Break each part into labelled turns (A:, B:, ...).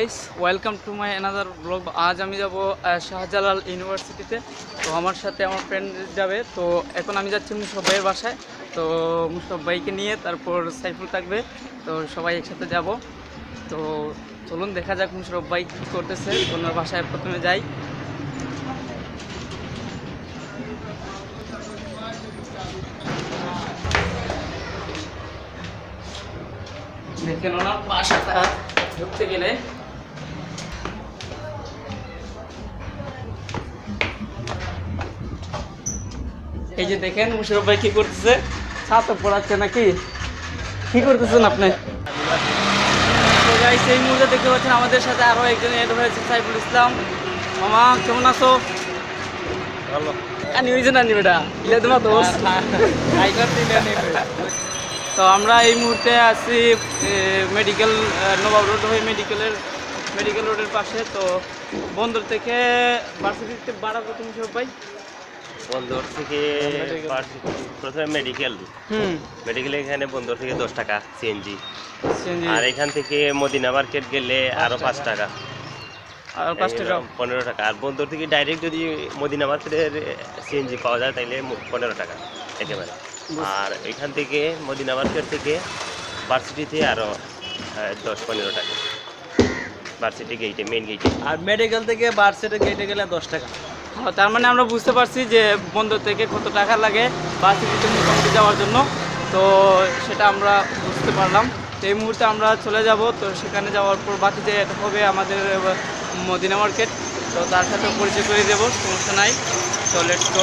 A: Guys welcome to my another blog আজ আমি যাব শাহজালাল ইউনিভার্সিটিতে তো। আমার সাথে আমার ফ্রেন্ড যাবে। তো এখন আমি যাচ্ছি মুসরফ ভাইয়ের বাসায়। তো মুসরফ ভাইকে নিয়ে তারপর সাইফুল থাকবে। তো সবাই একসাথে যাব। তো চলুন, দেখা যাক মুশরফ ভাই কী করতেছে। ওনার বাসায় প্রথমে যাই। দেখেন ওনার বাসাটা ঢুকতে গেলে এই যে দেখেন মুশরফ ভাই কি করতেছে? ছাত্র পড়াচ্ছে নাকি? কি করতেছেন আপনি? এই মুহূর্তে দেখতে পাচ্ছেন আমাদের সাথে আরও একজন এড হয়েছে সাইফুল ইসলাম। মামা কেমন আছো?
B: ভালো।
A: তো আমরা এই মুহূর্তে আছি মেডিকেল নবাব রোড হয়ে মেডিকেলের মেডিকেল রোডের পাশে। তো বন্দর থেকে ভার্সিটিতে ভাড়া কত মুশরফ ভাই?
B: বন্দর থেকে প্রথমে মেডিকেল
A: হুম।
B: মেডিকেল এখানে বন্দর থেকে দশ টাকা সিএনজি আর এখান থেকে মদিনা মার্কেট গেলে আরও পাঁচ টাকা।
A: আর পাঁচ টাকা?
B: পনেরো টাকা। আর বন্দর থেকে ডাইরেক্ট যদি মদিনা মার্কেটের সিএনজি পাওয়া যায় তাহলে পনেরো টাকা একেবারে। আর এখান থেকে মদিনা মার্কেট থেকে ভার্সিটিতে আরও দশ পনেরো টাকা। ভার্সিটি গেইটে মেন গেইটে
C: আর মেডিকেল থেকে বার্সেটে গেটে গেলে দশ টাকা।
A: তার মানে আমরা বুঝতে পারছি যে বন্দর থেকে কত টাকা লাগে ভার্সিটিতে মোটামুটি যাওয়ার জন্য। তো সেটা আমরা বুঝতে পারলাম। তো এই মুহূর্তে আমরা চলে যাব। তো সেখানে যাওয়ার পর বাকিতে এটা হবে আমাদের মদিনা মার্কেট। তো তার সাথে পরিচয় করে দেবো, সমস্যা নাই। তো লেটস গো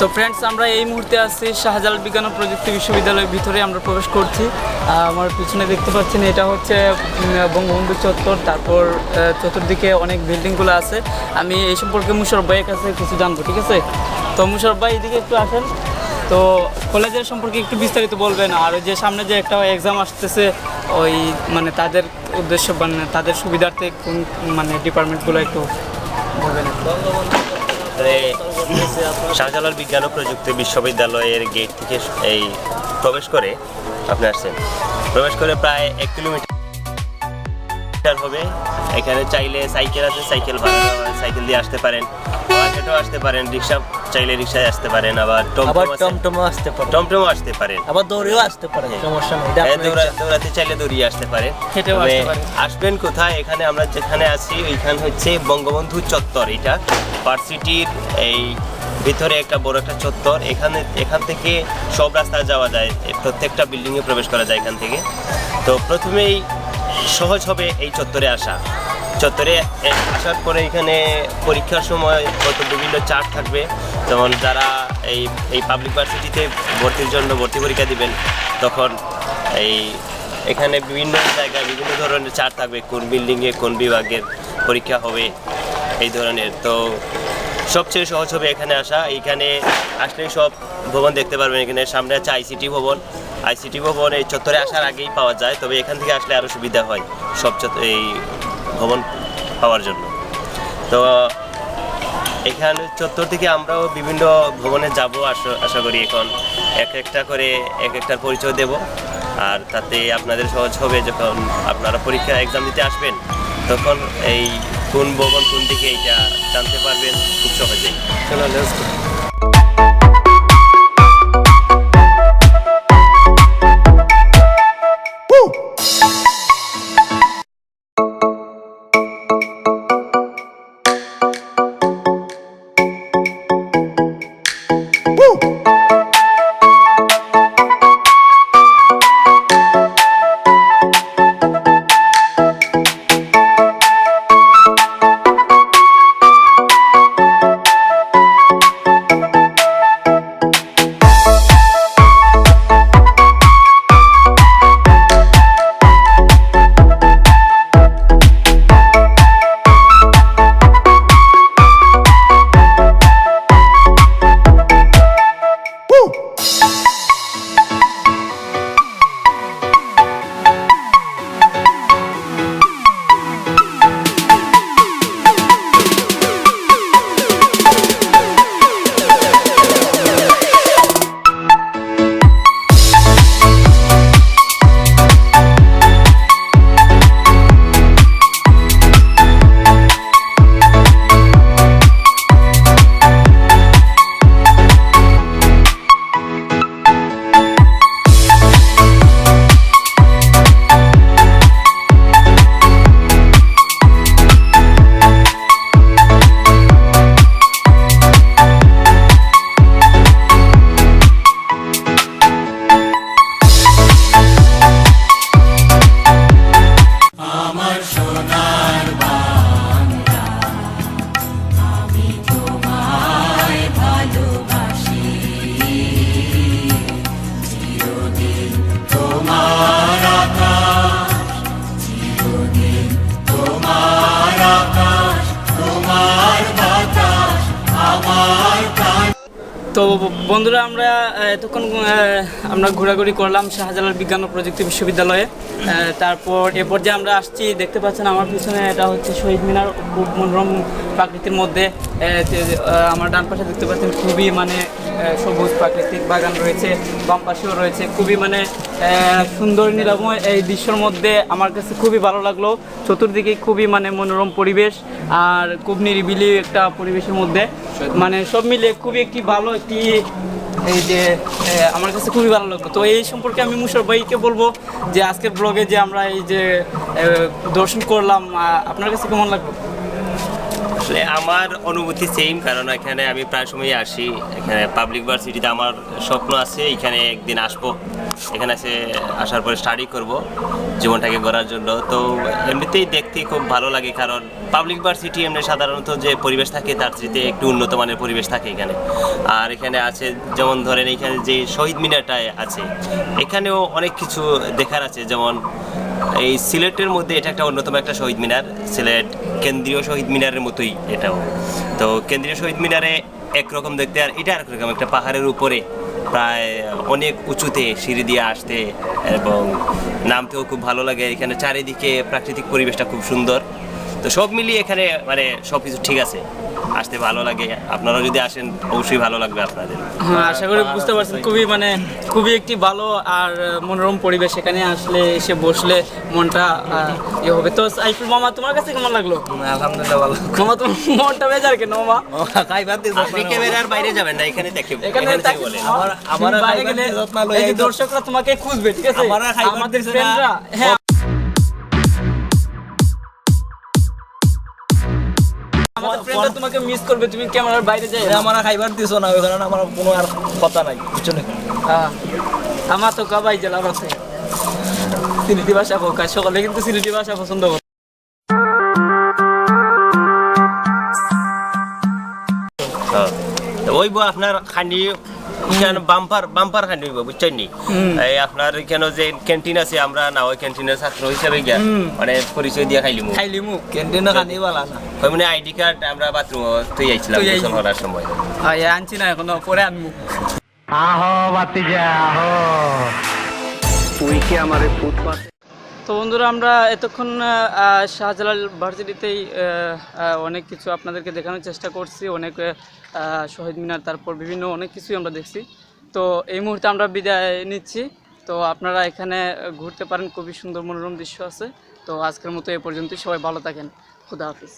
A: তো ফ্রেন্ডস আমরা এই মুহূর্তে আছি শাহজালাল বিজ্ঞান ও প্রযুক্তি বিশ্ববিদ্যালয়ের ভিতরে আমরা প্রবেশ করছি। আমার পিছনে দেখতে পাচ্ছেন এটা হচ্ছে বঙ্গবন্ধু চত্বর, তারপর চতুর্দিকে অনেক বিল্ডিংগুলো আছে। আমি এই সম্পর্কে মুশারফ ভাইয়ের কাছে কিছু জানব, ঠিক আছে? তো মুশারফ ভাই, এদিকে একটু আসেন। তো কলেজের সম্পর্কে একটু বিস্তারিত বলবেন, আর ওই যে সামনে যে একটা এক্সাম আসতেছে, ওই মানে তাদের উদ্দেশ্য মানে তাদের সুবিধার্থে কোন মানে ডিপার্টমেন্টগুলো একটু বলবেন।
B: শাহজালাল বিজ্ঞান ও প্রযুক্তি বিশ্ববিদ্যালয়ের গেট থেকে এই প্রবেশ করে আপনি আসছেন। প্রবেশ করে প্রায় এক কিলোমিটার হবে। এখানে চাইলে সাইকেল আছে, সাইকেল ভাড়া, সাইকেল দিয়ে আসতে পারেন আসতে পারেন, রিক্সা চাইলে রিক্সায় আসতে পারেন আবার
C: আবার
B: টমটম
C: টমটমও আসতে পারে।
B: টমটমও আসতে পারেন
C: আবার দৌড়েও আসতে পারে সমস্যা নেই
B: হ্যাঁ। দৌড়াতে চাইলে দৌড়িয়ে আসতে পারে।
A: হেঁটেও আসতে পারে।
B: আসবেন কোথায়? এখানে আমরা যেখানে আছি ওইখান হচ্ছে বঙ্গবন্ধু চত্বর। এটা ভার্সিটির এই ভিতরে একটা বড় একটা চত্বর। এখানে এখান থেকে সব রাস্তা যাওয়া যায়। প্রত্যেকটা বিল্ডিংয়ে প্রবেশ করা যায় এখান থেকে। তো প্রথমেই সহজ হবে এই চত্বরে আসা। চত্বরে আসার পরে এখানে পরীক্ষার সময় কত বিভিন্ন চার্ট থাকবে। যেমন যারা এই এই পাবলিক ভার্সিটিতে ভর্তির জন্য ভর্তি পরীক্ষা দিবেন, তখন এই, এখানে বিভিন্ন জায়গায় বিভিন্ন ধরনের চার্ট থাকবে, কোন বিল্ডিংয়ে কোন বিভাগের পরীক্ষা হবে, এই ধরনের। তো সবচেয়ে সহজ হবে এখানে আসা। এইখানে আসলে সব ভবন দেখতে পারবেন। এখানে সামনে আছে আইসিটি ভবন। আইসিটি ভবন এই চত্বরে আসার আগেই পাওয়া যায়, তবে এখান থেকে আসলে আরও সুবিধা হয় সব এই ভবন পাওয়ার জন্য। তো এখানে চত্বর থেকে আমরাও বিভিন্ন ভবনে যাব, আশা করি এখন এক একটা করে এক একটার পরিচয় দেব। আর তাতে আপনাদের সহজ হবে যখন আপনারা পরীক্ষা এক্সাম দিতে আসবেন, তখন এই কোন ভবন কোন দিকে এইটা জানতে পারবেন খুব সহজেই। চলো
A: তো বন্ধুরা, আমরা এতক্ষণ আমরা ঘোরাঘুরি করলাম শাহজালাল বিজ্ঞান ও প্রযুক্তি বিশ্ববিদ্যালয়ে। তারপর এরপর যে আমরা আসছি, দেখতে পাচ্ছেন আমার পিছনে এটা হচ্ছে শহীদ মিনার, খুব মনোরম প্রাকৃতির মধ্যে। আমার ডান পাশে দেখতে পাচ্ছেন খুবই মানে সবুজ প্রাকৃতিক বাগান রয়েছে, বাম পাশেও রয়েছে। খুবই মানে সুন্দর নিরাময় এই দৃশ্যর মধ্যে আমার কাছে খুবই ভালো লাগল। চতুর্দিকে খুবই মানে মনোরম পরিবেশ আর খুব নিরিবিলি একটা পরিবেশের মধ্যে। মানে সব মিলে খুবই একটি ভালো একটি, এই যে আমার কাছে খুবই ভালো লাগল। তো এই সম্পর্কে আমি মুশার ভাইকে বলব যে আজকের ব্লগে যে আমরা এই যে দর্শন করলাম আপনার কাছে কেমন লাগল?
B: আসলে আমার অনুভূতি সেম কারণ এখানে আমি প্রায় সময় আসি। এখানে পাবলিক ভার্সিটিতে আমার স্বপ্ন আছে, এখানে একদিন আসব। এখানে এসে আসার পরে স্টাডি করব, জীবনটাকে গড়ার জন্য। তো এমনিতেই দেখতে খুব ভালো লাগে, কারণ পাবলিক ভার্সিটি এমনি সাধারণত যে পরিবেশ থাকে, তার চেয়ে একটু উন্নত মানের পরিবেশ থাকে এখানে। আর এখানে আছে, যেমন ধরেন এখানে যে শহীদ মিনারটা আছে, এখানেও অনেক কিছু দেখার আছে। যেমন এই সিলেটের মধ্যে এটা একটা অন্যতম একটা শহীদ মিনার। সিলেট কেন্দ্রীয় শহীদ মিনারের মতোই এটাও। তো কেন্দ্রীয় শহীদ মিনারে একরকম দেখতে আর এটা একরকম একটা পাহাড়ের উপরে প্রায় অনেক উঁচুতে সিঁড়ি দিয়ে আসতে এবং নামতেও খুব ভালো লাগে। এখানে চারিদিকে প্রাকৃতিক পরিবেশটা খুব সুন্দর। তো সব মিলিয়ে এখানে মানে সব কিছু ঠিক আছে। আসতে ভালো লাগে। আপনারা যদি আসেন অবশ্যই ভালো লাগবে আপনাদের।
A: হ্যাঁ আশা করি বুঝতে পারছেন খুবই মানে খুবই একটি ভালো আর মনোরম পরিবেশ এখানে আসলে এসে বসলে মনটা ইয়ে হবে। তো সাইফুল মামা তোমার কাছে কেমন লাগল?
C: আলহামদুলিল্লাহ ভালো।
A: মামা তোমার মনটা বেজার কেন মামা?
C: খাইবার দিস
B: আপনি ক্যামেরার বাইরে যাবেন না এখানে দেখে
A: এখানে
B: বলেন।
C: আমার আমার
A: বাইরে গেলে
C: যত্ন লই
A: এই দর্শকরা তোমাকে খুঁজবে ঠিক আছে?
C: আমারা খাইবার
A: আমাদের
C: না।
A: ফ্রেন্ডরা হ্যাঁ। আমাদের ফ্রেন্ডরা তোমাকে মিস করবে তুমি ক্যামেরার বাইরে যাই
C: আমার খাইবার দিছো না ওখানে আমার কোনো আর কথা নাই বুঝছ না?
A: হ্যাঁ। আমার তো কাবাই জেলা আছে। সিলেটি ভাষা হোক আর সকলে কিন্তু সিলেটি ভাষা পছন্দ করে।
B: হ্যাঁ। ওই বো আপনার খানি এখানে বাম্পার বাম্পার খানি হইব বুঝছেন নি? এই আপনার কেন যে ক্যান্টিন আছে আমরা না ওই ক্যান্টিনের ছাত্র হিসেবে গিয়া মানে পরিচয় দিয়ে খাইলিমু।
A: খাইলিমু
C: ক্যান্টিনে খানি বালা না।
B: কই মানে আইডি কার্ড আমরা বাথরুম তুই আইছিলাম
A: তুই
B: গোসল। করার সময়।
A: হ্যাঁ আনছি না এখনও পরে আনব। তো বন্ধুরা, আমরা এতক্ষণ শাহজালাল ভার্সিটিতেই অনেক কিছু আপনাদেরকে দেখানোর চেষ্টা করছি। অনেক শহীদ মিনার, তারপর বিভিন্ন অনেক কিছুই আমরা দেখছি। তো এই মুহূর্তে আমরা বিদায় নিচ্ছি। তো আপনারা এখানে ঘুরতে পারেন, খুবই সুন্দর মনোরম দৃশ্য আছে। তো আজকের মতো এ পর্যন্তই। সবাই ভালো থাকেন। খুদা হাফিজ।